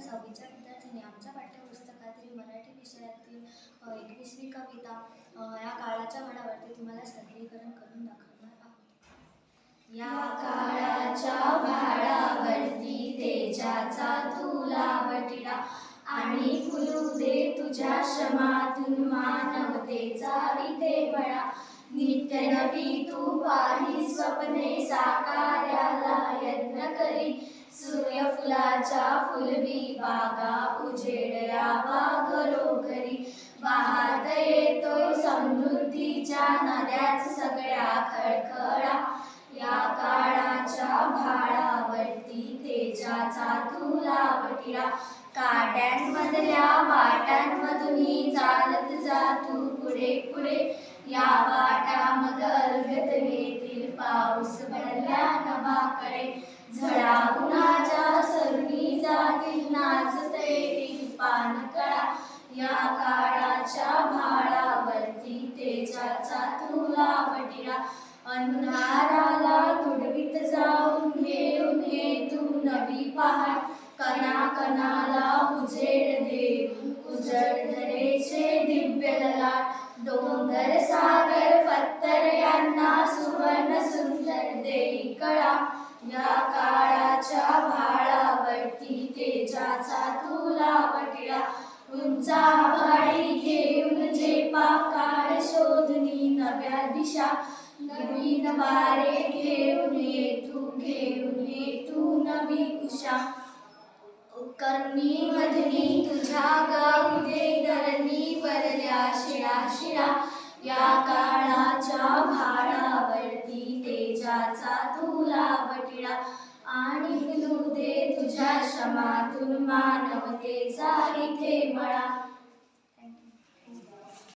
सहावीच्या विद्यार्थ्यांनी आमच्या पाठ्यपुस्तकातील मराठी विषयातील एकवीसवी कविता या काळाच्या म्हणावरती तुम्हाला सादरीकरण करून दाखवणार आहोत. या काळाच्या भाडावरती तेजाचा तुला बटिडा आणि फुलू दे तुझ्या श्रमातून मानवतेचा इथे बळा नित्य नवी तू पाही स्वप्ने साकार सूर्यफुलाच्या फुलबी बागा उजेडया बाग लोकरी. वाहत येतो समृद्धीच्या नद्याच सगळ्या खळखळा. या काळाच्या भाळावरती तेजाचा तुला बटिरा काट्यांमधल्या वाटांमधून चालत जा तू पुढे पुढे. या वाटामध अलगत येतील पाऊस भरल्या नभाकडे. झळा उन्हाच्या या काळाच्या भाळावरती तेजाचा तुला पटिरा अंधाराला तुडवीत जाऊन घेऊन ये तू नवी पहाड. कणा कणाला उजेड दे उजड धरेचे दिव्य ललाट. डोंगर सागर पत्तर यांना सुवर्ण सुंदर देई कळा. या काळाच्या भाळावरती तेजाचा तुला पटिरा उंचा आघाडी घेऊन जे काळ शोधनी नव्या दिशा. नवीन वारे घेऊन येतू घेऊन येतू नवी उषा. कर्णी मधनी तुझ्या गाऊ दे धरणी वरल्या शिळा शिळा. या काळाच्या भाळावरती तेजाचा तुला वटिळा. आणि दे तुझ्या श्रमातून मानवतेचा इथे मळा